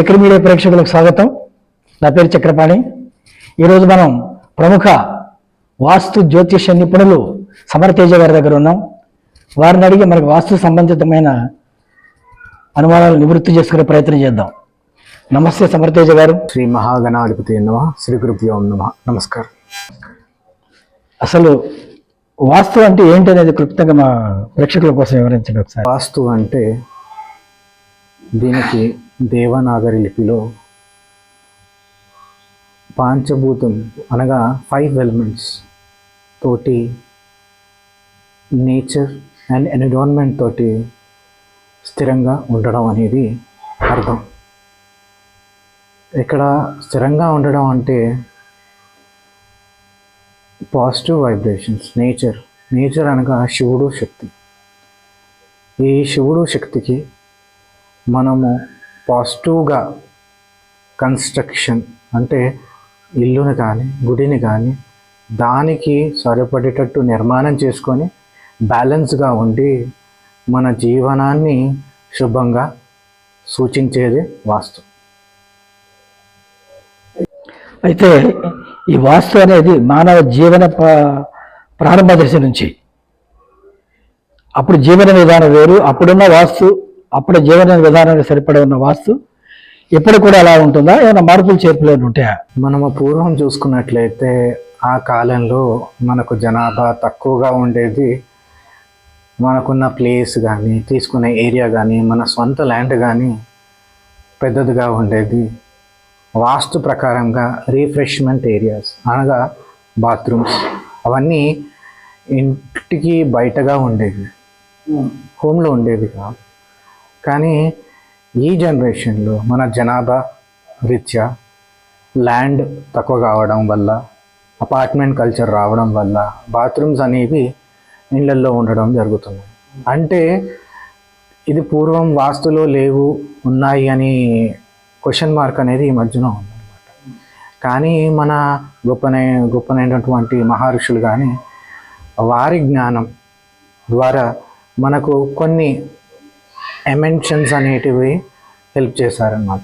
చక్ర మీడియా ప్రేక్షకులకు స్వాగతం. నా పేరు చక్రపాణి. ఈరోజు మనం ప్రముఖ వాస్తు జ్యోతిష నిపుణులు సమరతేజ గారి దగ్గర ఉన్నాం. వారిని అడిగి మనకు వాస్తు సంబంధితమైన అనుమానాలు నివృత్తి చేసుకునే ప్రయత్నం చేద్దాం. నమస్తే సమరతేజ గారు. శ్రీ మహాగణాధిపతి నమ శ్రీ గురుభ్యో నమ. నమస్కారం. అసలు వాస్తు అంటే ఏంటి అనేది క్లుప్తంగా మా ప్రేక్షకుల కోసం వివరించండి ఒకసారి. వాస్తు అంటే దీనికి దేవనాగరి లిపిలో పాంచభూతం అనగా ఫైవ్ ఎలిమెంట్స్ తోటి నేచర్ అండ్ ఎన్విరాన్మెంట్ తోటి స్థిరంగా ఉండడం అనేది అర్థం. ఇక్కడ స్థిరంగా ఉండడం అంటే పాజిటివ్ వైబ్రేషన్స్ నేచర్ నేచర్ అనగా శివుడు శక్తి. ఈ శివుడు శక్తికి మనము పాజిటివ్గా కన్స్ట్రక్షన్ అంటే ఇల్లుని కానీ గుడిని కానీ దానికి సరిపడేటట్టు నిర్మాణం చేసుకొని బ్యాలెన్స్గా ఉండి మన జీవనాన్ని శుభంగా సూచించేది వాస్తు. అయితే ఈ వాస్తు అనేది మానవ జీవన ప్రారంభ దశ నుంచి. అప్పుడు జీవన విధానం వేరు అప్పుడున్న వాస్తు అప్పుడు జీవన విధానానికి సరిపడే ఉన్న వాస్తు ఇప్పుడు కూడా అలా ఉంటుందా? ఏమైనా మార్పులు చేర్పులు ఏమైనా ఉంటాయా? మనము పూర్వం చూసుకున్నట్లయితే ఆ కాలంలో మనకు జనాభా తక్కువగా ఉండేది. మనకున్న ప్లేస్ కానీ తీసుకునే ఏరియా కానీ మన సొంత ల్యాండ్ కానీ పెద్దదిగా ఉండేది. వాస్తు ప్రకారంగా రీఫ్రెష్మెంట్ ఏరియాస్ అనగా బాత్రూమ్స్ అవన్నీ ఇంటికి బయటగా ఉండేవి. హోమ్లో ఉండేవి కాదు. కానీ ఈ జనరేషన్లో మన జనాభా రీత్యా ల్యాండ్ తక్కువ కావడం వల్ల అపార్ట్మెంట్ కల్చర్ రావడం వల్ల బాత్రూమ్స్ అనేవి ఇళ్ళల్లో ఉండడం జరుగుతుంది. అంటే ఇది పూర్వం వాస్తులో లేవు ఉన్నాయి అని క్వశ్చన్ మార్క్ అనేది ఈ మధ్యన ఉందన్నమాట. కానీ మన గొప్పనే గొప్పనైనటువంటి మహర్షులు కానీ వారి జ్ఞానం ద్వారా మనకు కొన్ని ఎమెన్షన్స్ అనేటివి హెల్ప్ చేశారనమాట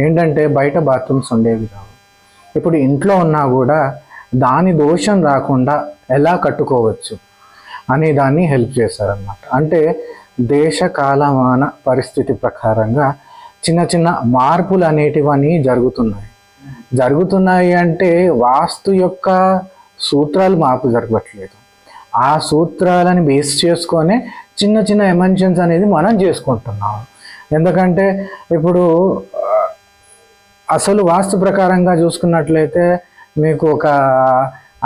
ఏంటంటే బయట బాత్రూమ్స్ ఉండేవి కావు. ఇప్పుడు ఇంట్లో ఉన్నా కూడా దాని దోషం రాకుండా ఎలా కట్టుకోవచ్చు అనే దాన్ని హెల్ప్ చేశారనమాట అంటే దేశ కాలమాన పరిస్థితి ప్రకారంగా చిన్న చిన్న మార్పులు అనేటివన్నీ జరుగుతున్నాయి. జరుగుతున్నాయి అంటే వాస్తు యొక్క సూత్రాలు మార్పు జరగట్లేదు. ఆ సూత్రాలని బేస్ చేసుకొనే చిన్న చిన్న ఎమెన్షన్స్ అనేది మనం చేసుకుంటున్నాం. ఎందుకంటే ఇప్పుడు అసలు వాస్తు ప్రకారంగా చూసుకున్నట్లయితే మీకు ఒక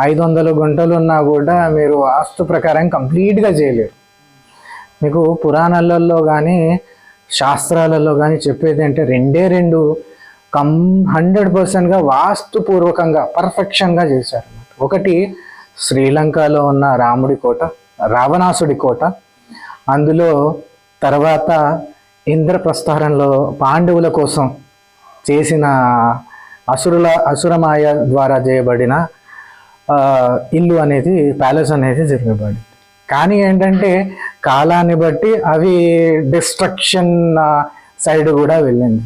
ఐదు వందల గుంటలు ఉన్నా కూడా మీరు వాస్తు ప్రకారం కంప్లీట్గా చేయలేరు. మీకు పురాణాలలో కానీ శాస్త్రాలలో కానీ చెప్పేది అంటే రెండే రెండు కం హండ్రెడ్ పర్సెంట్గా వాస్తుపూర్వకంగా పర్ఫెక్షన్గా చేశారు ఒకటి శ్రీలంకలో ఉన్న రాముడి కోట రావణాసుడి కోట అందులో తర్వాత ఇంద్రప్రస్థానంలో పాండవుల కోసం చేసిన అసురుల అసురమాయ ద్వారా చేయబడిన ఇల్లు అనేది ప్యాలెస్ అనేది జరగబడింది. కానీ ఏంటంటే కాలాన్ని బట్టి అవి డిస్ట్రక్షన్ సైడ్ కూడా వెళ్ళింది.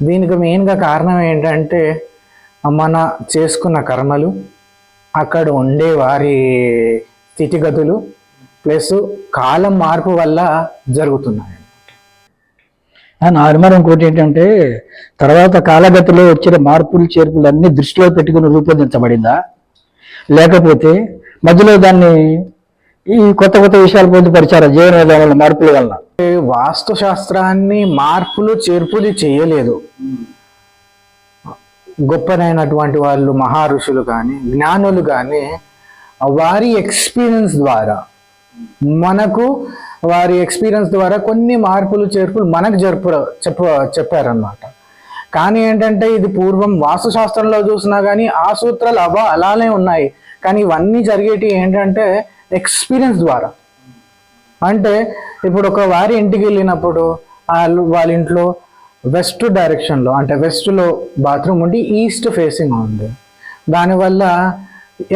దీనికి మెయిన్గా కారణం ఏంటంటే మన చేసుకున్న కర్మలు అక్కడ ఉండే వారి స్థితిగతులు ప్లస్ కాలం మార్పు వల్ల జరుగుతున్నాయి. ఆ, నా అనుమానం ఇంకోటి ఏంటంటే తర్వాత కాలగతిలో వచ్చిన మార్పులు చేర్పులు అన్ని దృష్టిలో పెట్టుకుని రూపొందించబడిందా? లేకపోతే మధ్యలో దాన్ని ఈ కొత్త కొత్త విషయాలు పొందుపరిచారా జీవన విధానంలో మార్పుల వలన. వాస్తు శాస్త్రాన్ని మార్పులు చేర్పులు చేయలేదు. గొప్పనైనటువంటి వాళ్ళు మహా ఋషులు కానీ జ్ఞానులు కానీ వారి ఎక్స్పీరియన్స్ ద్వారా మనకు వారి ఎక్స్పీరియన్స్ ద్వారా కొన్ని మార్పులు చేర్పులు మనకు జరుపు చెప్ప చెప్పారన్నమాట. కానీ ఏంటంటే ఇది పూర్వం వాస్తుశాస్త్రంలో చూసినా కానీ ఆ సూత్రాలు అవ అలానే ఉన్నాయి. కానీ ఇవన్నీ జరిగేటి ఏంటంటే ఎక్స్పీరియన్స్ ద్వారా. అంటే ఇప్పుడు ఒక వారి ఇంటికి వెళ్ళినప్పుడు వాళ్ళు వాళ్ళ ఇంట్లో వెస్ట్ డైరెక్షన్లో అంటే వెస్ట్లో బాత్రూమ్ ఉండి ఈస్ట్ ఫేసింగ్ ఉంది. దానివల్ల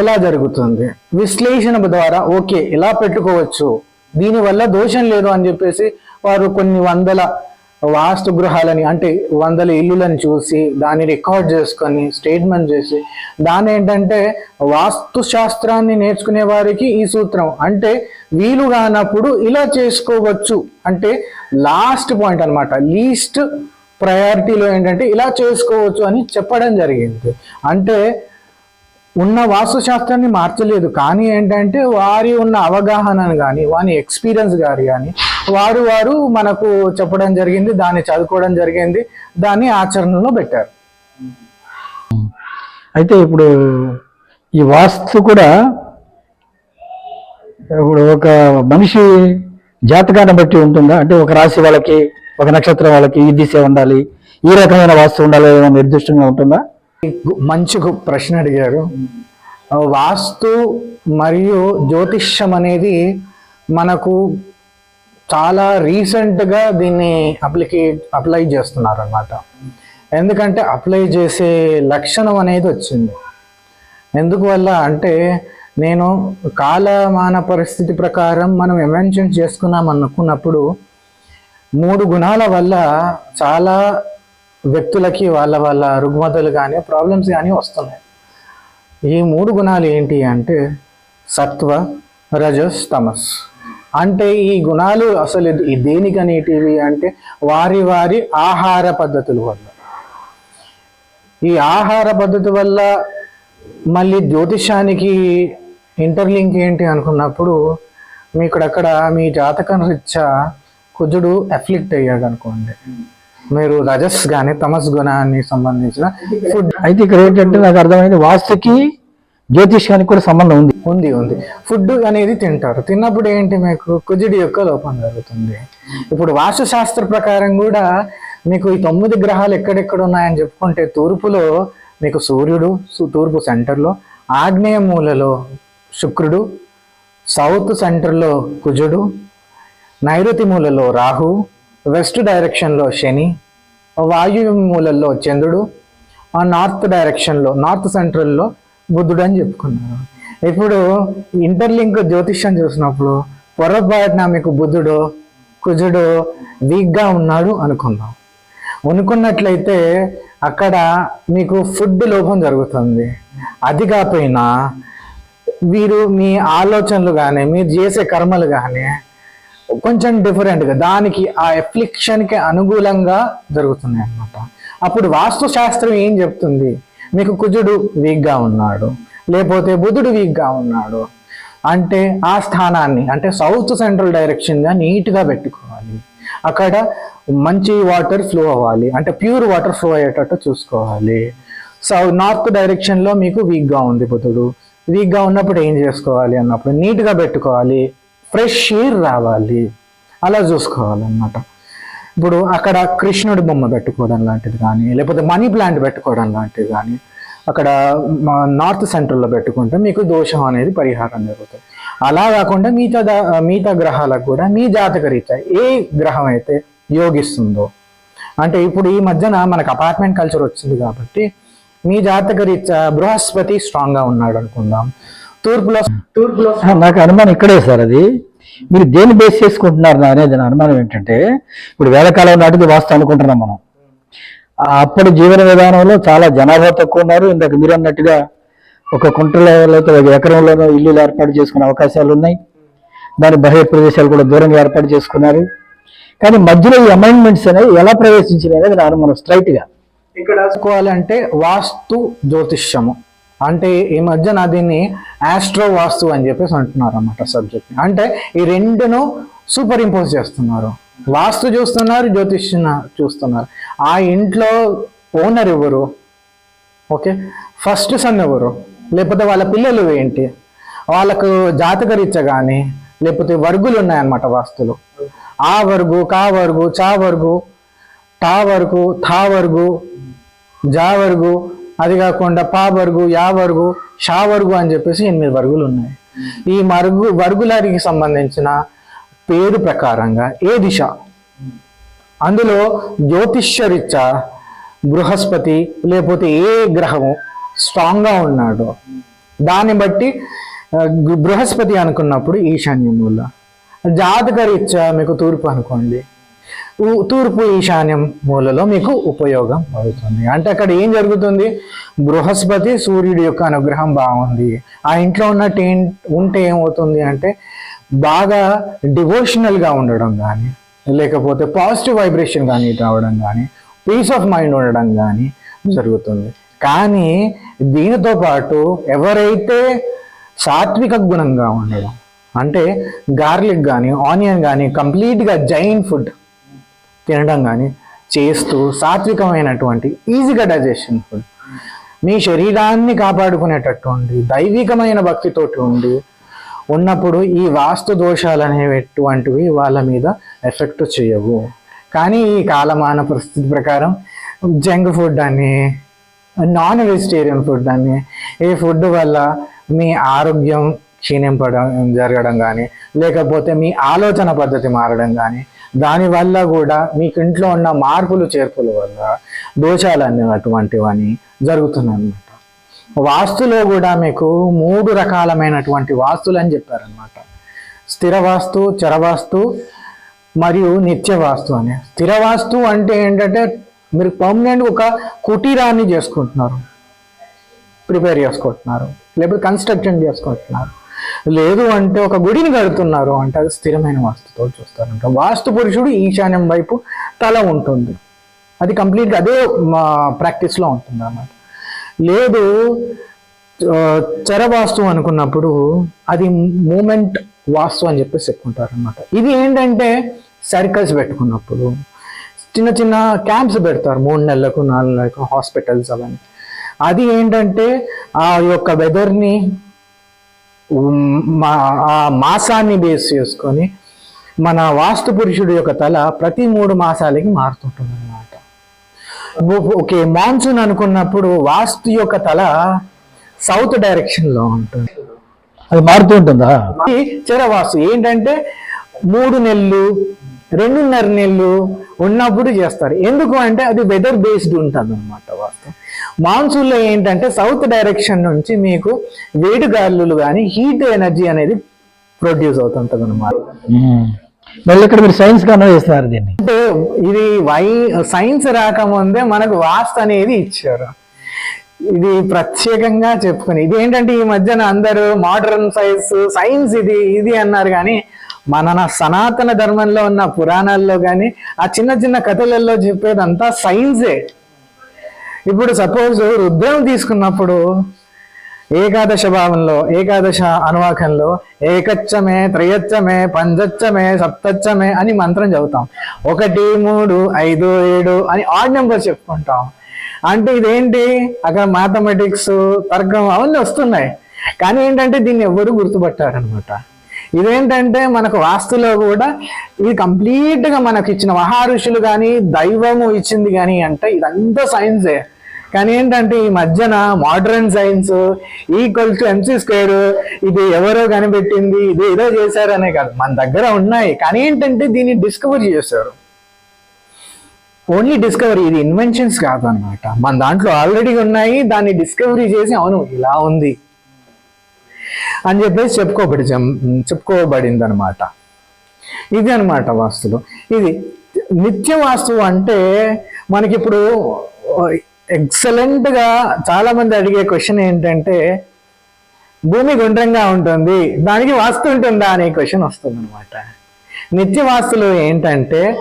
ఎలా జరుగుతుంది? విశ్లేషణ ద్వారా ఓకే ఇలా పెట్టుకోవచ్చు? దీనివల్ల దోషం లేదు అని చెప్పేసి వారు కొన్ని వందల వాస్తు గృహాలని అంటే వందల ఇల్లులను చూసి దాన్ని రికార్డ్ చేసుకొని స్టేట్మెంట్ చేసి దాని ఏంటంటే వాస్తు శాస్త్రాన్ని నేర్చుకునే వారికి ఈ సూత్రం. అంటే వీలు కానప్పుడు ఇలా చేసుకోవచ్చు. అంటే లాస్ట్ పాయింట్ అనమాట లీస్ట్ ప్రయారిటీలో ఏంటంటే ఇలా చేసుకోవచ్చు అని చెప్పడం జరిగింది. అంటే ఉన్న వాస్తుశాస్త్రాన్ని మార్చలేదు. కానీ ఏంటంటే వారి ఉన్న అవగాహనను కానీ వారి ఎక్స్పీరియన్స్ గారి కానీ వారు వారు మనకు చెప్పడం జరిగింది దాన్ని చదువుకోవడం జరిగింది దాన్ని ఆచరణలో పెట్టారు. అయితే ఇప్పుడు ఈ వాస్తు కూడా ఇప్పుడు ఒక మనిషి జాతకాన్ని బట్టి ఉంటుందా? అంటే ఒక రాశి వాళ్ళకి ఒక నక్షత్రం వాళ్ళకి ఈ దిశ ఉండాలి ఈ రకమైన వాస్తు ఉండాలి నిర్దిష్టంగా ఉంటుందా? మంచి గు- ప్రశ్న అడిగారు. వాస్తు మరియు జ్యోతిష్యం అనేది మనకు చాలా రీసెంట్గా దీన్ని అప్లికే అప్లై చేస్తున్నారు అనమాట ఎందుకంటే అప్లై చేసే లక్షణం అనేది వచ్చింది. ఎందుకు వల్ల అంటే నేను కాలమాన పరిస్థితి ప్రకారం మనం ఎమెన్షన్ చేసుకున్నాం అనుకున్నప్పుడు మూడు గుణాల వల్ల చాలా వ్యక్తులకి వాళ్ళ వాళ్ళ రుగ్మతలు కానీ ప్రాబ్లమ్స్ కానీ వస్తున్నాయి. ఈ మూడు గుణాలు ఏంటి అంటే సత్వ రజస్ తమస్. అంటే ఈ గుణాలు అసలు దేనికనేటివి ఈ అంటే వారి వారి ఆహార పద్ధతుల వల్ల. ఈ ఆహార పద్ధతి వల్ల మళ్ళీ జ్యోతిషానికి ఇంటర్లింక్ ఏంటి అనుకున్నప్పుడు మీ ఇక్కడక్కడ మీ జాతకం రీత్యా కుజుడు అఫ్లిక్ట్ అయ్యాడు అనుకోండి మీరు రజస్ కానీ తమస్ గుణాన్ని సంబంధించిన ఫుడ్ అయితే ఇక్కడ ఏంటంటే నాకు అర్థమైంది వాస్తుకి జ్యోతిష్యానికి కూడా సంబంధం ఉంది. ఉంది ఉంది. ఫుడ్ అనేది తింటారు. తిన్నప్పుడు ఏంటి మీకు? కుజుడి యొక్క లోపం జరుగుతుంది. ఇప్పుడు వాస్తుశాస్త్ర ప్రకారం కూడా మీకు ఈ తొమ్మిది గ్రహాలు ఎక్కడెక్కడ ఉన్నాయని చెప్పుకుంటే తూర్పులో మీకు సూర్యుడు తూర్పు సెంటర్లో ఆగ్నేయ మూలలో శుక్రుడు సౌత్ సెంటర్లో కుజుడు నైరుతి మూలలో రాహు వెస్ట్ డైరెక్షన్లో శని వాయు మూలల్లో చంద్రుడు ఆ నార్త్ డైరెక్షన్లో నార్త్ సెంట్రల్లో బుద్ధుడు అని చెప్పుకున్నారు. ఇప్పుడు ఇంటర్లింక్ జ్యోతిష్యం చూసినప్పుడు పొరపాటున మీకు బుద్ధుడు కుజుడు వీక్గా ఉన్నాడు అనుకుందాం. అనుకున్నట్లయితే అక్కడ మీకు ఫుడ్ లోపం జరుగుతుంది. అది కాకపోయినా వీరు మీ ఆలోచనలు కానీ మీరు చేసే కర్మలు కానీ కొంచెం డిఫరెంట్గా దానికి ఆ ఎఫ్లిక్షన్కి అనుకూలంగా జరుగుతున్నాయి అనమాట అప్పుడు వాస్తు శాస్త్రం ఏం చెప్తుంది? మీకు కుజుడు వీక్గా ఉన్నాడు లేకపోతే బుధుడు వీక్గా ఉన్నాడు. అంటే ఆ స్థానాన్ని అంటే సౌత్ సెంట్రల్ డైరెక్షన్గా నీట్గా పెట్టుకోవాలి. అక్కడ మంచి వాటర్ ఫ్లో అవ్వాలి అంటే ప్యూర్ వాటర్ ఫ్లో అయ్యేటట్టు చూసుకోవాలి. సౌ నార్త్ డైరెక్షన్లో మీకు వీక్గా ఉంది బుధుడు. వీక్గా ఉన్నప్పుడు ఏం చేసుకోవాలి అన్నప్పుడు నీట్గా పెట్టుకోవాలి. ఫ్రెష్ ఎయిర్ రావాలి. అలా చూసుకోవాలన్నమాట. ఇప్పుడు అక్కడ కృష్ణుడి బొమ్మ పెట్టుకోవడం లాంటిది కానీ లేకపోతే మనీ ప్లాంట్ పెట్టుకోవడం లాంటిది కానీ అక్కడ నార్త్ సెంటర్లో పెట్టుకుంటే మీకు దోషం అనేది పరిహారం జరుగుతుంది. అలా కాకుండా మిగతా మిగతా గ్రహాలకు కూడా మీ జాతక రీత్యా ఏ గ్రహం అయితే యోగిస్తుందో. అంటే ఇప్పుడు ఈ మధ్యన మనకు అపార్ట్మెంట్ కల్చర్ వచ్చింది కాబట్టి మీ జాతక రీత్యా బృహస్పతి స్ట్రాంగ్గా ఉన్నాడు అనుకుందాం. తూర్పులో తూర్పులో నాకు అనుమానం ఇక్కడే సార్ అది. మీరు దేన్ని బేస్ చేసుకుంటున్నారు అనేది నా అనుమానం ఏంటంటే ఇప్పుడు వేళకాలం నాటికి వాస్తు అనుకుంటున్నాం మనం. ఆ అప్పటి జీవన విధానంలో చాలా జనాభా తక్కువ ఉన్నారు. ఇందాక మీరు అన్నట్టుగా ఒక కుంటలో ఒక ఎకరంలోనో ఇల్లులు ఏర్పాటు చేసుకునే అవకాశాలు ఉన్నాయి. దాని బహిర్ ప్రదేశాలు కూడా దూరంగా ఏర్పాటు చేసుకున్నారు. కానీ మధ్యలో ఈ అమైన్మెంట్స్ అనేవి ఎలా ప్రవేశించినాయి అనేది నా అనుమానం స్ట్రైట్గా. ఇక్కడ వాస్తు జ్యోతిష్యము. అంటే ఈ మధ్యన దీన్ని ఆస్ట్రో వాస్తు అని చెప్పేసి అంటున్నారు అన్నమాట సబ్జెక్ట్ అంటే ఈ రెండును సూపర్ ఇంపోజ్ చేస్తున్నారు. వాస్తు చూస్తున్నారు జ్యోతిష్యం చూస్తున్నారు. ఆ ఇంట్లో ఓనర్ ఎవరు? ఓకే ఫస్ట్ సన్ ఎవరు? లేకపోతే వాళ్ళ పిల్లలు ఏంటి? వాళ్ళకు జాతక రీత్య కానీ లేకపోతే వర్గులు ఉన్నాయన్నమాట వాస్తులు ఆ వర్గు కా వర్గు చా వర్గు టా వర్గు థా వర్గు జా వర్గు అది కాకుండా పా వరుగు యా వర్గు షా వర్గు అని చెప్పేసి ఎనిమిది వరుగులు ఉన్నాయి. ఈ మరుగు వరుగులారికి సంబంధించిన పేరు ప్రకారంగా ఏ దిశ? అందులో జ్యోతిష్యరీత్యా బృహస్పతి లేకపోతే ఏ గ్రహము స్ట్రాంగ్గా ఉన్నాడో. దాన్ని బట్టి బృహస్పతి అనుకున్నప్పుడు ఈశాన్యమూల. జాతక రీత్యా మీకు తూర్పు అనుకోండి. తూర్పు ఈశాన్యం మూలలో మీకు ఉపయోగం అవుతుంది. అంటే అక్కడ ఏం జరుగుతుంది? బృహస్పతి సూర్యుడి యొక్క అనుగ్రహం బాగుంది. ఆ ఇంట్లో ఉన్నట్టు ఏం ఉంటే ఏమవుతుంది అంటే బాగా డివోషనల్గా ఉండడం కానీ లేకపోతే పాజిటివ్ వైబ్రేషన్ కానీ రావడం కానీ పీస్ ఆఫ్ మైండ్ ఉండడం కానీ జరుగుతుంది. కానీ దీనితో పాటు ఎవరైతే సాత్విక గుణంగా ఉండడం అంటే గార్లిక్ కానీ ఆనియన్ కానీ కంప్లీట్గా జైన్ ఫుడ్ తినడం కానీ చేస్తూ సాత్వికమైనటువంటి ఈజీగా డైజెషన్ ఫుడ్. మీ శరీరాన్ని కాపాడుకునేటట్టు ఉండి దైవికమైన భక్తితోటి ఉండి ఉన్నప్పుడు ఈ వాస్తు దోషాలు అనేటువంటివి వాళ్ళ మీద ఎఫెక్ట్ చేయవు. కానీ ఈ కాలమాన పరిస్థితి ప్రకారం జంక్ ఫుడ్ అని నాన్ వెజిటేరియన్ ఫుడ్ అని ఈ ఫుడ్ వల్ల మీ ఆరోగ్యం క్షీణింపడం జరగడం కానీ లేకపోతే మీ ఆలోచన పద్ధతి మారడం కానీ దానివల్ల కూడా మీకు ఇంట్లో ఉన్న మార్పులు చేర్పుల వల్ల దోషాలు అనేటువంటివని జరుగుతున్నాయి అన్నమాట వాస్తులో కూడా మీకు మూడు రకాలమైనటువంటి వాస్తులు అని చెప్పారనమాట స్థిర వాస్తు చరవాస్తు మరియు నిత్య వాస్తు అని. స్థిర వాస్తు అంటే ఏంటంటే మీరు పర్మనెంట్ ఒక కుటీరాన్ని చేసుకుంటున్నారు ప్రిపేర్ చేసుకుంటున్నారు లేకపోతే కన్స్ట్రక్షన్ చేసుకుంటున్నారు. లేదు అంటే ఒక గుడిని కడుతున్నారు అంటే అది స్థిరమైన వాస్తుతో చూస్తారంట. వాస్తు పురుషుడు ఈశాన్యం వైపు తల ఉంటుంది. అది కంప్లీట్గా అదే మా ప్రాక్టీస్లో ఉంటుంది అన్నమాట లేదు చరవాస్తు అనుకున్నప్పుడు అది మూమెంట్ వాస్తు అని చెప్పేసి చెప్పుకుంటారు అనమాట ఇది ఏంటంటే సర్కిల్స్ పెట్టుకున్నప్పుడు చిన్న చిన్న క్యాంప్స్ పెడతారు. మూడు నెలలకు నాలుగు నెలలకు హాస్పిటల్స్ అవన్నీ. అది ఏంటంటే ఆ యొక్క వెదర్ని మా ఆ మాసాన్ని బేస్ చేసుకొని మన వాస్తు పురుషుడు యొక్క తల ప్రతి మూడు మాసాలకి మారుతుంటుంది అనమాట ఓకే మాన్సూన్ అనుకున్నప్పుడు వాస్తు యొక్క తల సౌత్ డైరెక్షన్లో ఉంటుంది. అది మారుతూ ఉంటుందా? ఇది చరవాస్తు ఏంటంటే మూడు నెలలు రెండున్నర నెలలు ఉన్నప్పుడు చేస్తారు. ఎందుకు అంటే అది వెదర్ బేస్డ్ ఉంటుంది అనమాట వాస్తు. మాన్సూన్లో ఏంటంటే సౌత్ డైరెక్షన్ నుంచి మీకు వేడి గాలులు కానీ హీట్ ఎనర్జీ అనేది ప్రొడ్యూస్ అవుతుంటుంది అనమాట. మళ్ళీ ఇక్కడ మీరు సైన్స్ చేస్తున్నారు దీన్ని. అంటే ఇది వై సైన్స్ రాకముందే మనకు వాస్తు అనేది ఇచ్చారు. ఇది ప్రత్యేకంగా చెప్పుకుని ఇది ఏంటంటే ఈ మధ్యన అందరూ మోడర్న్ సైన్స్ సైన్స్ ఇది ఇది అన్నారు కానీ మన సనాతన ధర్మంలో ఉన్న పురాణాల్లో కానీ ఆ చిన్న చిన్న కథలలో చెప్పేదంతా సైన్సే ఇప్పుడు సపోజ్ రుద్రం తీసుకున్నప్పుడు ఏకాదశ భావంలో ఏకాదశ అనువాకంలో ఏకచ్చమే త్రయచ్చమే పంచచ్చమే సప్తచ్చమే అని మంత్రం చదువుతాం. ఒకటి మూడు ఐదు ఏడు అని ఆడ్ నెంబర్ చెప్పుకుంటాం. అంటే ఇదేంటి? అక్కడ మ్యాథమెటిక్స్ తర్కం అవన్నీ వస్తున్నాయి. కానీ ఏంటంటే దీన్ని ఎవరు గుర్తుపట్టారనమాట? ఇదేంటంటే మనకు వాస్తులో కూడా ఇది కంప్లీట్గా మనకు ఇచ్చిన మహారుషులు కానీ దైవము ఇచ్చింది కానీ అంటే ఇదంతా సైన్సే కానీ ఏంటంటే ఈ మధ్యన modern science equal to MC square ఇది ఎవరో కనిపెట్టింది ఇది ఏదో చేశారనే కాదు. మన దగ్గర ఉన్నాయి. కానీ ఏంటంటే దీన్ని డిస్కవర్ చేశారు. ఓన్లీ డిస్కవరీ ఇది ఇన్వెన్షన్స్ కాదు అనమాట మన దాంట్లో ఆల్రెడీ ఉన్నాయి దాన్ని డిస్కవరీ చేసి అవును ఇలా ఉంది అని చెప్పేసి చెప్పుకోబడి చెప్పుకోబడింది అనమాట ఇది అనమాట వాస్తులు. ఇది నిత్య వాస్తువు అంటే మనకి ఎక్సలెంట్గా ఎక్సలెంట్గా చాలా మంది అడిగే క్వశ్చన్ ఏంటంటే భూమి గుండ్రంగా ఉంటుంది దానికి వాస్తు ఉంటుందా అనే క్వశ్చన్ వస్తుంది అనమాట నిత్య వాస్తులు ఏంటంటే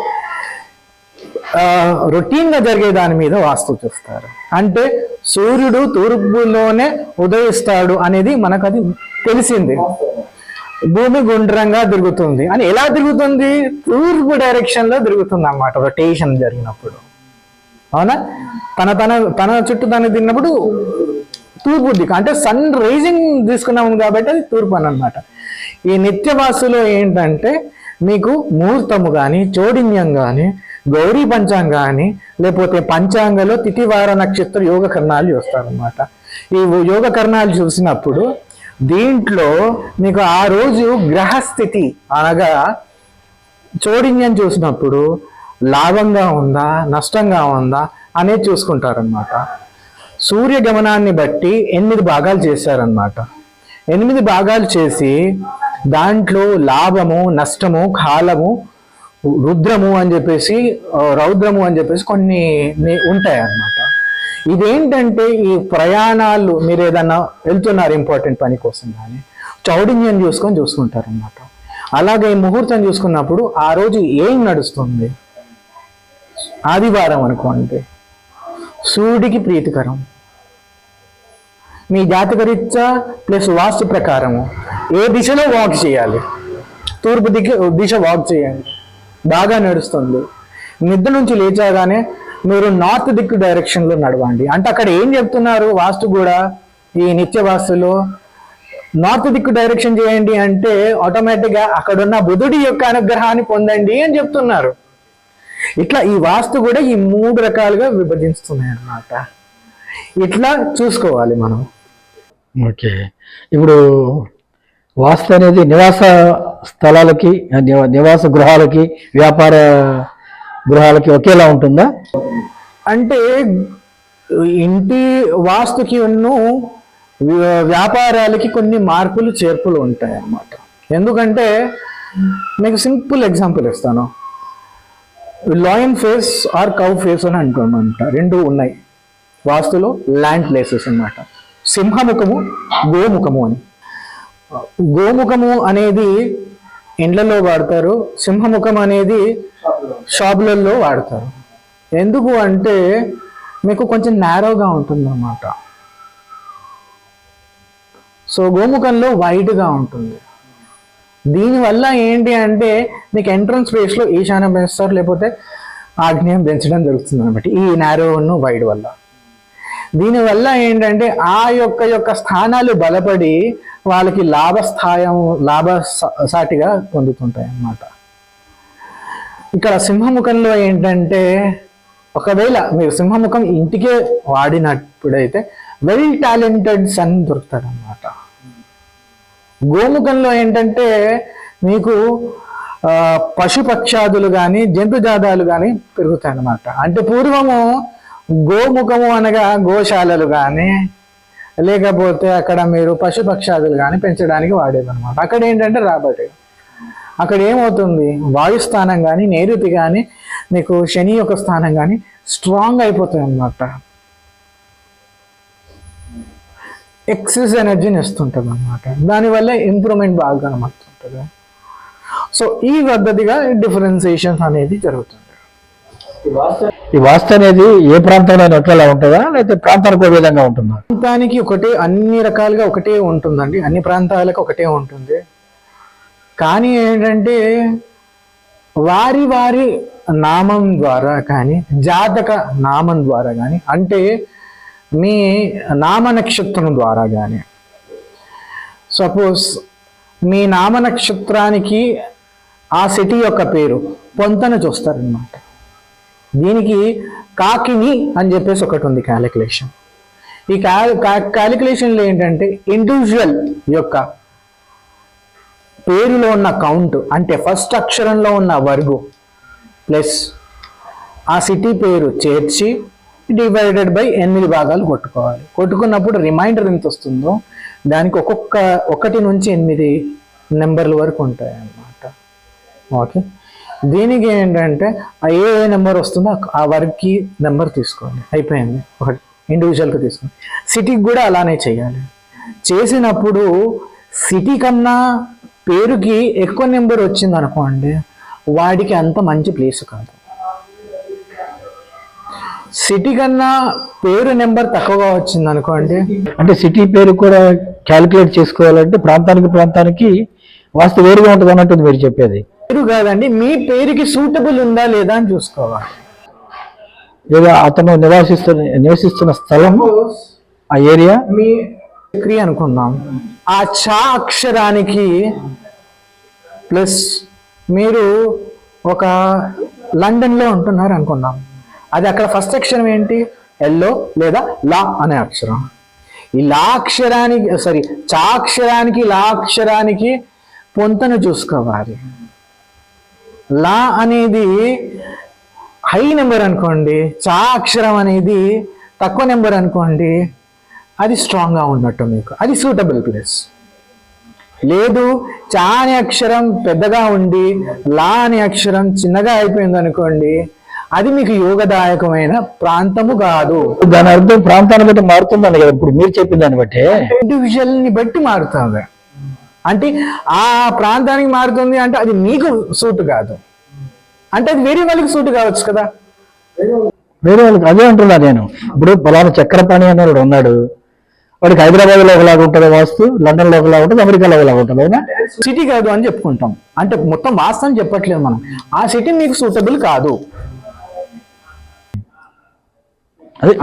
రొటీన్గా జరిగే దాని మీద వాస్తు చూస్తారు. అంటే సూర్యుడు తూర్పులోనే ఉదయిస్తాడు అనేది మనకు అది తెలిసింది. భూమి గుండ్రంగా తిరుగుతుంది. అని ఎలా తిరుగుతుంది? తూర్పు డైరెక్షన్లో తిరుగుతుంది అన్నమాట రొటేషన్ జరిగినప్పుడు. అవునా? తన తన తన చుట్టూ తను తిన్నప్పుడు తూర్పు దిక్కు అంటే సన్ రైజింగ్ తీసుకున్నాము కాబట్టి అది తూర్పు అని అనమాట ఈ నిత్యవాసులో ఏంటంటే మీకు ముహూర్తము కానీ చోడిన్యం కానీ గౌరీ పంచాంగ కానీ లేకపోతే పంచాంగలో తిథివార నక్షత్ర యోగ కర్ణాలు చూస్తారనమాట ఈ యోగ కర్ణాలు చూసినప్పుడు దీంట్లో మీకు ఆ రోజు గ్రహస్థితి అనగా చోడిన్యం చూసినప్పుడు లాభంగా ఉందా నష్టంగా ఉందా అనేది చూసుకుంటారనమాట సూర్య గమనాన్ని బట్టి ఎనిమిది భాగాలు చేశారనమాట ఎనిమిది భాగాలు చేసి దాంట్లో లాభము నష్టము కాలము రుద్రము అని చెప్పేసి రౌద్రము అని చెప్పేసి కొన్ని ఉంటాయన్నమాట. ఉంటాయి అన్నమాట ఇదేంటంటే ఈ ప్రయాణాలు మీరు ఏదన్నా వెళ్తున్నారు ఇంపార్టెంట్ పని కోసం కానీ చౌడింజన్ చూసుకొని చూసుకుంటారనమాట అలాగే ముహూర్తం చూసుకున్నప్పుడు ఆ రోజు ఏం నడుస్తుంది? ఆదివారం అనుకోండి. సూర్యుడికి ప్రీతికరం. మీ జాతకరీత్యా ప్లస్ వాస్తు ప్రకారము. ఏ దిశలో వాక్ చేయాలి? తూర్పు దిక్కు దిశ వాక్ చేయండి. బాగా నడుస్తుంది. నిద్ర నుంచి లేచాగానే మీరు నార్త్ దిక్కు డైరెక్షన్లో నడవండి. అంటే అక్కడ ఏం చెప్తున్నారు వాస్తు కూడా? ఈ నిత్య వాస్తులో నార్త్ దిక్కు డైరెక్షన్ చేయండి అంటే ఆటోమేటిక్గా అక్కడున్న బుధుడి యొక్క అనుగ్రహాన్ని పొందండి అని చెప్తున్నారు. ఇట్లా ఈ వాస్తు కూడా ఈ మూడు రకాలుగా విభజిస్తున్నాయి అన్నమాట ఇట్లా చూసుకోవాలి మనం. ఓకే. ఇప్పుడు వాస్తు అనేది నివాస స్థలాలకి నివ- నివాస గృహాలకి వ్యాపార గృహాలకి ఒకేలా ఉంటుందా? అంటే ఇంటి వాస్తుకి ఉన్ను వ్య- వ్యాపారాలకి కొన్ని మార్పులు చేర్పులు ఉంటాయి అన్నమాట ఎందుకంటే మీకు సింపుల్ ఎగ్జాంపుల్ ఇస్తాను. Lion face or cow face అని అంటున్నామంట రెండు ఉన్నాయి. వాస్తులో ల్యాండ్ ప్లేసెస్ అన్నమాట. సింహముఖము గోముఖము అని. గోముఖము అనేది ఇండ్లలో వాడతారు. సింహముఖం అనేది షాపులలో వాడతారు. ఎందుకు అంటే మీకు కొంచెం నేరోగా ఉంటుంది అన్నమాట సో గోముఖంలో వైడ్గా ఉంటుంది. దీనివల్ల ఏంటి అంటే మీకు ఎంట్రన్స్ స్పేస్లో ఈశాన్యం పెంచుతారు లేకపోతే ఆగ్నేయం పెంచడం జరుగుతుంది అనమాట ఈ నారోను వైడ్ వల్ల. దీనివల్ల ఏంటంటే ఆ యొక్క యొక్క స్థానాలు బలపడి వాళ్ళకి లాభస్థాయం లాభ సాటిగా పొందుతుంటాయి అన్నమాట. ఇక్కడ సింహముఖంలో ఏంటంటే ఒకవేళ మీరు సింహముఖం ఇంటికే వాడినప్పుడైతే వెల్ టాలెంటెడ్ సన్ దొరుకుతాడు అన్నమాట గోముఖంలో ఏంటంటే మీకు పశుపక్షాదులు కానీ జంతుజాతాలు కానీ పెరుగుతాయి అన్నమాట అంటే పూర్వము గోముఖము అనగా గోశాలలు కానీ లేకపోతే అక్కడ మీరు పశుపక్షాదులు కానీ పెంచడానికి వాడేదన్నమాట. అక్కడ ఏంటంటే రాబర్ట్ అక్కడ ఏమవుతుంది? వాయుస్థానం కానీ నైరుతి కానీ మీకు శని యొక్క స్థానం కానీ స్ట్రాంగ్ అయిపోతాయి అన్నమాట ఎక్సెస్ ఎనర్జీని ఇస్తుంటుంది అనమాట దానివల్ల ఇంప్రూవ్మెంట్ బాగా కనబడుతుంటుంది. సో ఈ పద్ధతిగా డిఫరెన్సియేషన్ అనేది జరుగుతుంది. ఈ వాస్తు అనేది ఏ ప్రాంతంలో ఒకేలా ఉంటుందా? లేకపోతే ప్రాంతానికి ఒక విధంగా ఉంటుందా? ప్రాంతానికి ఒకటే అన్ని రకాలుగా ఒకటే ఉంటుందండి. అన్ని ప్రాంతాలకు ఒకటే ఉంటుంది. కానీ ఏంటంటే వారి వారి నామం ద్వారా కానీ జాతక నామం ద్వారా కానీ అంటే మీ నామ నక్షత్రం ద్వారా కానీ సపోజ్ మీ నామ నక్షత్రానికి ఆ సిటీ యొక్క పేరు పొంతన చూస్తారనమాట దీనికి కాకిని అని చెప్పేసి ఒకటి ఉంది క్యాలిక్యులేషన్ ఈ క్యాలిక్యులేషన్లు ఏంటంటే ఇండివిజువల్ యొక్క పేరులో ఉన్న కౌంట్ అంటే ఫస్ట్ అక్షరంలో ఉన్న వర్గు ప్లస్ ఆ సిటీ పేరు చేర్చి డివైడెడ్ బై ఎనిమిది భాగాలు కొట్టుకోవాలి. కొట్టుకున్నప్పుడు రిమైండర్ ఎంత వస్తుందో దానికి ఒక్కొక్క ఒకటి నుంచి ఎనిమిది నెంబర్ల వరకు ఉంటాయి అన్నమాట ఓకే దీనికి ఏంటంటే ఏ ఏ నెంబర్ వస్తుందో ఆ- ఆ వర్క్కి నెంబర్ తీసుకోండి. అయిపోయింది. ఒకటి. ఇండివిజువల్గా తీసుకోండి. సిటీకి కూడా అలానే చేయాలి. చేసినప్పుడు సిటీ కన్నా పేరుకి ఎక్కువ నెంబర్ వచ్చింది అనుకోండి వాడికి అంత మంచి ప్లేస్ కాదు. సిటీ కన్నా పేరు నెంబర్ తక్కువగా వచ్చింది అనుకోండి. అంటే సిటీ పేరు కూడా క్యాలిక్యులేట్ చేసుకోవాలంటే ప్రాంతానికి ప్రాంతానికి వాస్తు వేరుగా ఉంటుంది అన్నట్టు మీరు చెప్పేది. పేరు కాదండి మీ పేరుకి సూటబుల్ ఉందా లేదా అని చూసుకోవాలి. లేదా అతను నివాసిస్తున్న నివసిస్తున్న స్థలం ఆ ఏరియా? మీ క్రియ అనుకుందాం. ఆ చా అక్షరానికి ప్లస్ మీరు ఒక లండన్లో ఉంటున్నారు అనుకుందాం. అది అక్కడ ఫస్ట్ అక్షరం ఏంటి? ఎల్లో లేదా లా అనే అక్షరం. ఈ లా అక్షరానికి సారీ చా అక్షరానికి లా అక్షరానికి పొంతను చూసుకోవాలి. లా అనేది హై నెంబర్ అనుకోండి చా అక్షరం అనేది తక్కువ నెంబర్ అనుకోండి అది స్ట్రాంగ్గా ఉన్నట్టు మీకు. అది సూటబుల్ ప్లేస్ లేదు చా అనే అక్షరం పెద్దగా ఉండి లా అనే అక్షరం చిన్నగా అయిపోయింది అనుకోండి అది మీకు యోగదాయకమైన ప్రాంతము కాదు. దాని అర్థం ప్రాంతాన్ని బట్టి మారుతుందని కదా ఇప్పుడు మీరు చెప్పిన దాన్ని బట్టి. ఇండివిజువల్ని బట్టి మారుతుంది. అంటే ఆ ప్రాంతానికి మారుతుంది అంటే అది మీకు సూట్ కాదు. అంటే అది వేరే వాళ్ళకి సూట్ కావచ్చు కదా. వేరే వాళ్ళకి అదే అంటున్నా నేను. ఇప్పుడు పొలాన చక్రపాణి అనే వాడు ఉన్నాడు. వాడికి హైదరాబాద్లో ఒకలాగా ఉంటుంది వాస్తు లండన్లో ఒకలాగా ఉంటుంది అమెరికాలో ఒకలాగా ఉంటుంది అవునా? సిటీ కాదు అని చెప్పుకుంటాం. అంటే మొత్తం వాస్తవం చెప్పట్లేదు మనం. ఆ సిటీ మీకు సూటబుల్ కాదు.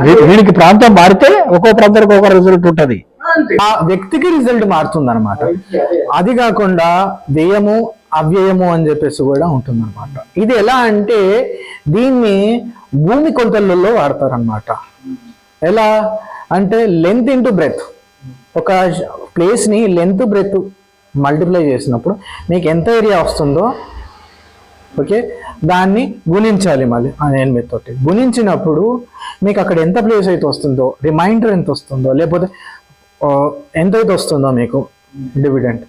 అదే వీడికి ప్రాంతం మారితే ఒక్కో ప్రాంతానికి ఒక్కో రిజల్ట్ ఉంటుంది. ఆ వ్యక్తికి రిజల్ట్ మారుతుంది అనమాట అది కాకుండా వ్యయము అవ్యయము అని చెప్పేసి కూడా ఉంటుంది అనమాట ఇది ఎలా అంటే దీన్ని భూమి కొలతలలో వాడతారనమాట ఎలా అంటే లెంత్ ఇంటూ బ్రెత్ ఒక ప్లేస్ని లెంత్ బ్రెత్ మల్టిప్లై చేసినప్పుడు మీకు ఎంత ఏరియా వస్తుందో ఓకే దాన్ని గుణించాలి మళ్ళీ ఆ ఎనిమిది తోటి. గుణించినప్పుడు మీకు అక్కడ ఎంత ప్లేస్ అయితే వస్తుందో రిమైండర్ ఎంత వస్తుందో లేకపోతే ఎంతైతే ఎంత అయితే వస్తుందో మీకు డివిడెంట్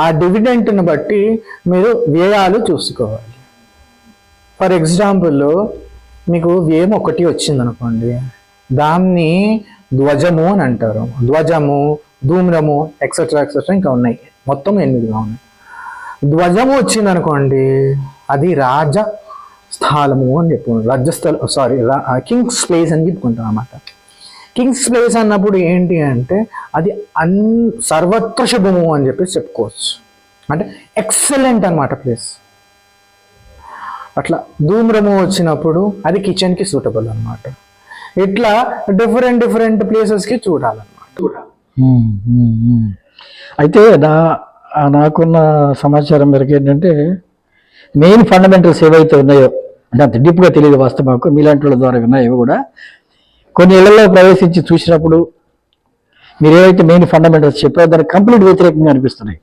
ఆ డివిడెంట్ని బట్టి మీరు వ్యయాలు చూసుకోవాలి. ఫర్ ఎగ్జాంపుల్ మీకు వ్యయం ఒకటి వచ్చింది అనుకోండి దాన్ని ధ్వజము అని అంటారు. ధ్వజము ధూమ్రము ఎక్సెట్రా ఎక్సెట్రా ఇంకా ఉన్నాయి. మొత్తం ఎనిమిదిగా ఉన్నాయి. ధ్వజము వచ్చింది అనుకోండి అది రాజ స్థలము అని చెప్పు రాజ్యస్థలం సారీ కింగ్స్ ప్లేస్ అని చెప్పుకుంటాం అన్నమాట. కింగ్స్ ప్లేస్ అన్నప్పుడు ఏంటి అంటే అది అన్ సర్వత్ర శుభము అని చెప్పేసి చెప్పుకోవచ్చు. అంటే ఎక్సలెంట్ అన్నమాట ప్లేస్ అట్లా ధూమ్రము వచ్చినప్పుడు అది కిచెన్కి సూటబుల్ అనమాట ఇట్లా డిఫరెంట్ డిఫరెంట్ ప్లేసెస్కి చూడాలన్నమాట. అయితే నా నాకున్న సమాచారం మేరకు ఏంటంటే మెయిన్ ఫండమెంటల్స్ ఏవైతే ఉన్నాయో అంటే అంత డీప్గా తెలియదు వాస్తవాకు మీలాంటి వాళ్ళ ద్వారా ఉన్నాయో కూడా. కొన్ని ఇళ్ళలో ప్రవేశించి చూసినప్పుడు మీరు ఏవైతే మెయిన్ ఫండమెంటల్స్ చెప్పారో దానికి కంప్లీట్ వ్యతిరేకంగా అనిపిస్తున్నాయి.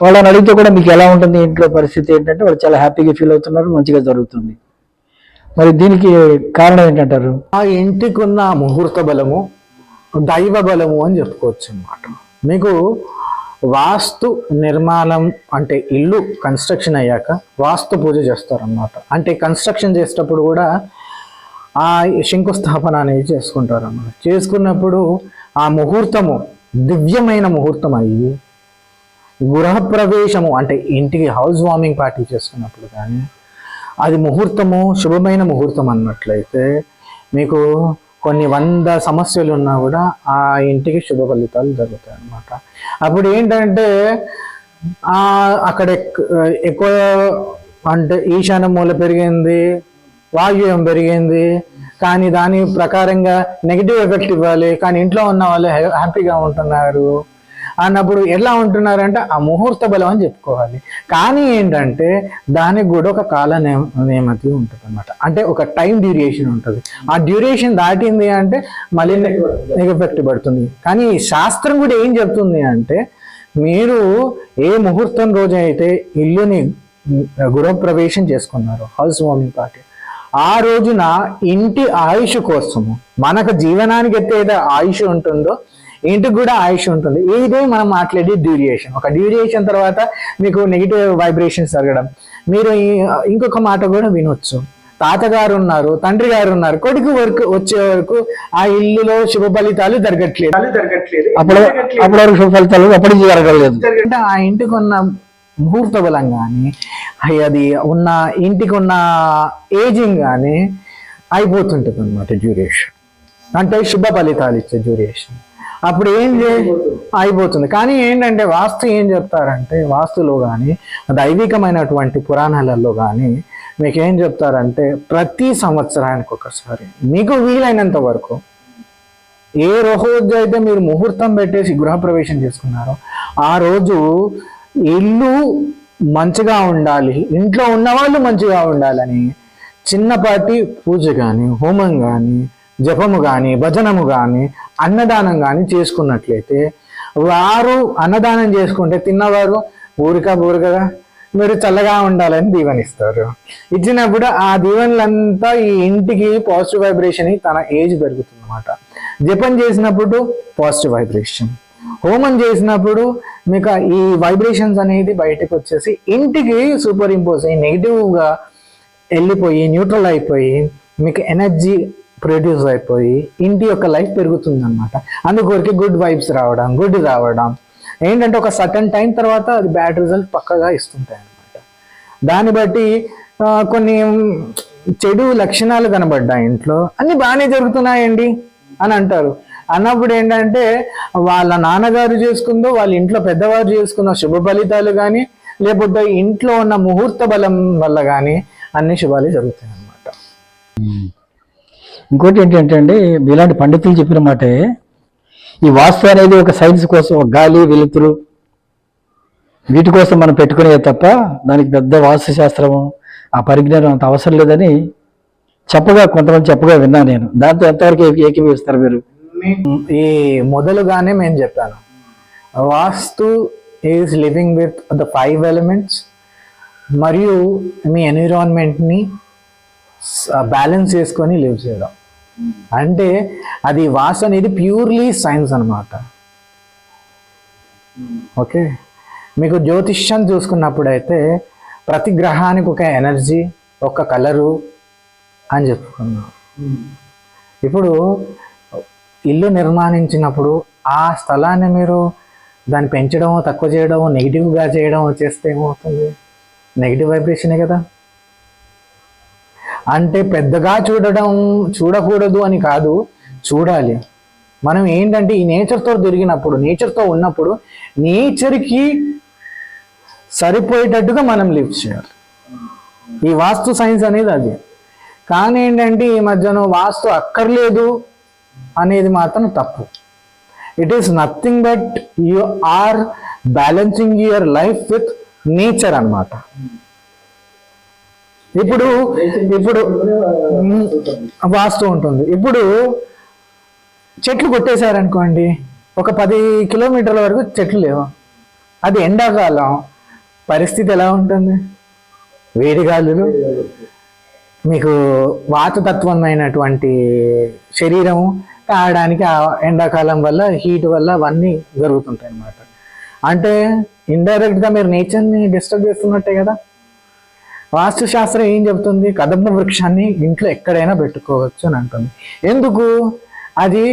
వాళ్ళని అడిగితే కూడా మీకు ఎలా ఉంటుంది ఇంట్లో పరిస్థితి ఏంటంటే వాళ్ళు చాలా హ్యాపీగా ఫీల్ అవుతున్నారు మంచిగా జరుగుతుంది. మరి దీనికి కారణం ఏంటంటారు? ఆ ఇంటికి ఉన్న ముహూర్త బలము దైవ బలము అని చెప్పుకోవచ్చు అన్నమాట. మీకు వాస్తు నిర్మాణం అంటే ఇల్లు కన్స్ట్రక్షన్ అయ్యాక వాస్తు పూజ చేస్తారన్నమాట. అంటే కన్స్ట్రక్షన్ చేసేటప్పుడు కూడా ఆ శంకుస్థాపన అనేది చేసుకుంటారన్నమాట. చేసుకున్నప్పుడు ఆ ముహూర్తము దివ్యమైన ముహూర్తం అయ్యి గృహప్రవేశము అంటే ఇంటికి హౌస్ వార్మింగ్ పార్టీ చేసుకున్నప్పుడు కానీ అది ముహూర్తము శుభమైన ముహూర్తం అన్నట్లయితే మీకు కొన్ని వంద సమస్యలు ఉన్నా కూడా ఆ ఇంటికి శుభ ఫలితాలు జరుగుతాయి అన్నమాట. అప్పుడు ఏంటంటే ఆ అక్కడ ఎక్కువ అంటే ఈశాన్య మూల పెరిగింది వాయువ్యం పెరిగింది కానీ దాని ప్రకారంగా నెగిటివ్ ఎఫెక్ట్ ఇవ్వాలి కానీ ఇంట్లో ఉన్న వాళ్ళు హ్యాపీగా ఉంటున్నారు. అన్నప్పుడు ఎలా ఉంటున్నారంటే ఆ ముహూర్త బలం అని చెప్పుకోవాలి. కానీ ఏంటంటే దానికి కూడా ఒక కాల నియమతి ఉంటుంది అనమాట అంటే ఒక టైం డ్యూరేషన్ ఉంటుంది. ఆ డ్యూరేషన్ దాటింది అంటే మళ్ళీ ఎఫెక్ట్ పడుతుంది కానీ శాస్త్రం కూడా ఏం చెప్తుంది అంటే మీరు ఏ ముహూర్తం రోజు అయితే ఇల్లుని గృహప్రవేశం చేసుకున్నారు హౌస్ వార్మింగ్ పార్టీ ఆ రోజున ఇంటి ఆయుష్ కోసము మనకు జీవనానికి ఎత్తైతే ఆయుష్ ఉంటుందో ఇంటికి కూడా ఆయుష్ ఉంటుంది. ఇదే మనం మాట్లాడే డ్యూరియేషన్ ఒక డ్యూరియేషన్ తర్వాత మీకు నెగిటివ్ వైబ్రేషన్స్ జరగడం. మీరు ఇంకొక మాట కూడా వినొచ్చు. తాతగారు ఉన్నారు తండ్రి గారు ఉన్నారు. కొడుకు వరకు వచ్చే వరకు ఆ ఇల్లులో శుభ ఫలితాలు జరగట్లేదు. అప్పుడు అప్పటి వరకు శుభ ఫలితాలు అప్పటికి జరగలేదు? అంటే ఆ ఇంటికి ఉన్న ముహూర్త బలం కానీ అది ఉన్న ఇంటికి ఉన్న ఏజింగ్ కానీ అయిపోతుంటుంది అనమాట డ్యూరేషన్ అంటే శుభ ఫలితాలు ఇచ్చే డ్యూరేషన్ అప్పుడు ఏం చే అయిపోతుంది. కానీ ఏంటంటే వాస్తు ఏం చెప్తారంటే వాస్తులో కానీ దైవికమైనటువంటి పురాణాలలో కానీ మీకు ఏం చెప్తారంటే ప్రతి సంవత్సరానికి ఒకసారి మీకు వీలైనంత వరకు ఏ రోజు అయితే మీరు ముహూర్తం పెట్టేసి గృహప్రవేశం చేసుకున్నారో ఆ రోజు ఇల్లు మంచిగా ఉండాలి ఇంట్లో ఉన్న వాళ్ళు మంచిగా ఉండాలని చిన్నపాటి పూజ కానీ హోమం కానీ జపము కానీ భజనము కానీ అన్నదానం కానీ చేసుకున్నట్లయితే వారు అన్నదానం చేసుకుంటే తిన్నవారు ఊరిక బూరికగా మీరు చల్లగా ఉండాలని దీవెనిస్తారు. ఇచ్చినప్పుడు ఆ దీవెనలంతా ఈ ఇంటికి పాజిటివ్ వైబ్రేషన్ తన ఏజ్ పెరుగుతుంది అనమాట జపం చేసినప్పుడు పాజిటివ్ వైబ్రేషన్ హోమం చేసినప్పుడు మీకు ఈ వైబ్రేషన్స్ అనేది బయటకు వచ్చేసి ఇంటికి సూపర్ ఇంపోజ్ అయ్యి నెగిటివ్గా వెళ్ళిపోయి న్యూట్రల్ అయిపోయి మీకు ఎనర్జీ ప్రొడ్యూస్ అయిపోయి ఇంటి యొక్క లైఫ్ పెరుగుతుంది అనమాట అందుకొరికి గుడ్ వైబ్స్ రావడం గుడ్ రావడం. ఏంటంటే ఒక సటన్ టైం తర్వాత అది బ్యాడ్ రిజల్ట్ పక్కగా ఇస్తుంటాయి అనమాట దాన్ని బట్టి కొన్ని చెడు లక్షణాలు కనబడ్డాయి ఇంట్లో. అన్ని బాగానే జరుగుతున్నాయండి అని అంటారు. అన్నప్పుడు ఏంటంటే వాళ్ళ నాన్నగారు చేసుకుందో వాళ్ళ ఇంట్లో పెద్దవారు చేసుకున్న శుభ ఫలితాలు కానీ లేకపోతే ఇంట్లో ఉన్న ముహూర్త బలం వల్ల కానీ అన్ని శుభాలు జరుగుతాయి. ఇంకోటి ఏంటంటే అండి ఇలాంటి పండితులు చెప్పిన మాటే ఈ వాస్తు అనేది ఒక సైన్స్ కోసం ఒక గాలి వెలుతురు వీటి కోసం మనం పెట్టుకునేది తప్ప దానికి పెద్ద వాస్తు శాస్త్రము ఆ పరిజ్ఞానం అంత అవసరం లేదని చెప్పగా కొంతమంది చెప్పగా విన్నాను నేను. దాంతో ఎంతవరకు ఏకీభవిస్తారు మీరు? ఈ మొదలుగానే మేము చెప్పాను. Vastu is living with the five elements మరియు మీ ఎన్విరాన్మెంట్ని బ్యాలెన్స్ చేసుకొని లివ్ చేయడం. అంటే అది వాసు అనేది ప్యూర్లీ సైన్స్ అన్నమాట. ఓకే? మీకు జ్యోతిష్యం చూసుకున్నప్పుడు అయితే ప్రతి గ్రహానికి ఒక ఎనర్జీ ఒక కలరు అని చెప్పుకున్నాం. ఇప్పుడు ఇల్లు నిర్మాణించినప్పుడు ఆ స్థలాన్ని మీరు దాన్ని పెంచడమో తక్కువ చేయడమో నెగిటివ్గా చేయడం చేస్తే ఏమవుతుంది? నెగిటివ్ వైబ్రేషనే కదా? అంటే పెద్దగా చూడడం చూడకూడదు అని కాదు చూడాలి. మనం ఏంటంటే ఈ నేచర్తో తిరిగినప్పుడు నేచర్తో ఉన్నప్పుడు నేచర్కి సరిపోయేటట్టుగా మనం లివ్ చేయాలి. ఈ వాస్తు సైన్స్ అనేది అది. కానీ ఏంటంటే ఈ మధ్యన వాస్తు అక్కర్లేదు అనేది మాత్రం తప్పు. It is nothing but you are balancing your life with nature అన్నమాట. ఇప్పుడు ఇప్పుడు వాస్తు ఉంటుంది. ఇప్పుడు చెట్లు కొట్టేశారనుకోండి ఒక పది కిలోమీటర్ల వరకు చెట్లు లేవు. అది ఎండాకాలం. పరిస్థితి ఎలా ఉంటుంది? వేడి గాలులు మీకు వాతతత్వమైనటువంటి శరీరము కాయడానికి ఆ ఎండాకాలం వల్ల హీట్ వల్ల అవన్నీ జరుగుతుంటాయి అన్నమాట అంటే ఇండైరెక్ట్గా మీరు నేచర్ని డిస్టర్బ్ చేస్తున్నట్టే కదా? వాస్తుశాస్త్రం ఏం చెబుతుంది? కదంబ వృక్షాన్ని ఇంట్లో ఎక్కడైనా పెట్టుకోవచ్చు అని అంటుంది. ఎందుకు? అది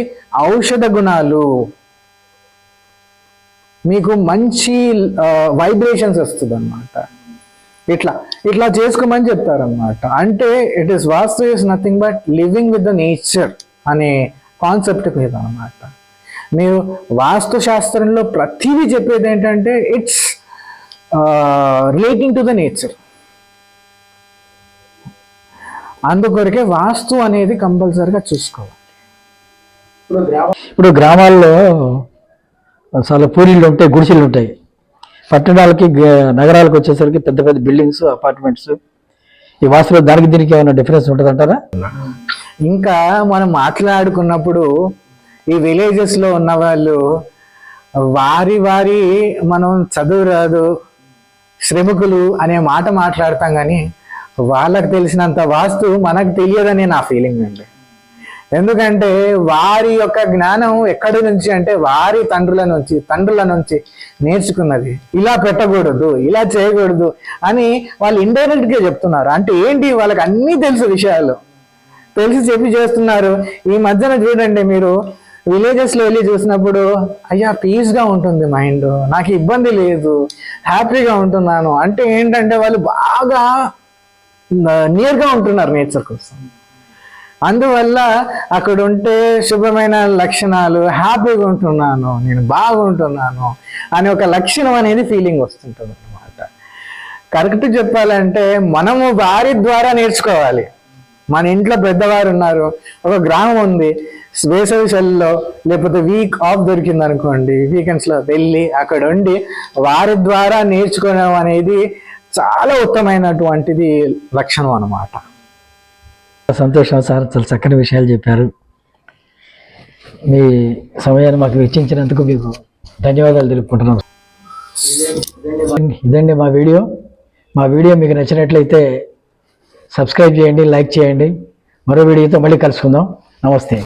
ఔషధ గుణాలు. మీకు మంచి వైబ్రేషన్స్ వస్తుంది అనమాట ఇట్లా ఇట్లా చేసుకోమని చెప్తారనమాట అంటే it is vastu is nothing but living with the nature అనే కాన్సెప్ట్ మీద అనమాట మీరు వాస్తు శాస్త్రంలో ప్రతిదీ చెప్పేది ఏంటంటే it's relating to the nature అందుకొరకే వాస్తు అనేది కంపల్సరిగా చూసుకోవాలి. ఇప్పుడు గ్రామాల్లో చాలా పూరీలు ఉంటాయి గుడిసెలు ఉంటాయి. పట్టణాలకి నగరాలకు వచ్చేసరికి పెద్ద పెద్ద బిల్డింగ్స్ అపార్ట్మెంట్స్. ఈ వాస్తులో దానికి దీనికి ఏమైనా డిఫరెన్స్ ఉంటుంది అంటారా ఇంకా మనం మాట్లాడుకున్నప్పుడు ఈ విలేజెస్లో ఉన్న వాళ్ళు వారి వారి మనం చదువు రాదు శ్రమికులు అనే మాట మాట్లాడతాం కానీ వాళ్ళకి తెలిసినంత వాస్తు మనకు తెలియదని నా ఫీలింగ్ అండి. ఎందుకంటే వారి యొక్క జ్ఞానం ఎక్కడి నుంచి అంటే వారి తండ్రుల నుంచి తండ్రుల నుంచి నేర్చుకున్నది. ఇలా పెట్టకూడదు ఇలా చేయకూడదు అని వాళ్ళు ఇండైరెక్ట్గా చెప్తున్నారు. అంటే ఏంటి? వాళ్ళకి అన్నీ తెలుసు విషయాలు. తెలిసి చెప్పి చేస్తున్నారు. ఈ మధ్యన చూడండి మీరు విలేజెస్లో వెళ్ళి చూసినప్పుడు అయ్యా పీస్గా ఉంటుంది మైండ్ నాకు ఇబ్బంది లేదు. హ్యాపీగా ఉంటున్నాను. అంటే ఏంటంటే వాళ్ళు బాగా నియర్గా ఉంటున్నారు నేచర్ కోసం. అందువల్ల అక్కడ ఉంటే శుభమైన లక్షణాలు హ్యాపీగా ఉంటున్నాను నేను బాగుంటున్నాను అనే ఒక లక్షణం అనేది ఫీలింగ్ వస్తుంటుంది అనమాట కరెక్ట్ చెప్పాలంటే మనము వారి ద్వారా నేర్చుకోవాలి. మన ఇంట్లో పెద్దవారు ఉన్నారు ఒక గ్రామం ఉంది వేసవి సెల్లో లేకపోతే వీక్ ఆఫ్ దొరికింది అనుకోండి వీకెండ్స్లో వెళ్ళి అక్కడ ఉండి వారి ద్వారా నేర్చుకోవడం అనేది చాలా ఉత్తమైనటువంటిది లక్షణం అన్నమాట. సంతోషం సార్ చాలా చక్కని విషయాలు చెప్పారు. మీ సమయాన్ని మాకు వెచ్చించినందుకు మీకు ధన్యవాదాలు తెలుపుకుంటున్నాం. ఇదండి మా వీడియో. మా వీడియో మీకు నచ్చినట్లయితే సబ్స్క్రైబ్ చేయండి లైక్ చేయండి. మరో వీడియోతో మళ్ళీ కలుసుకుందాం. నమస్తే.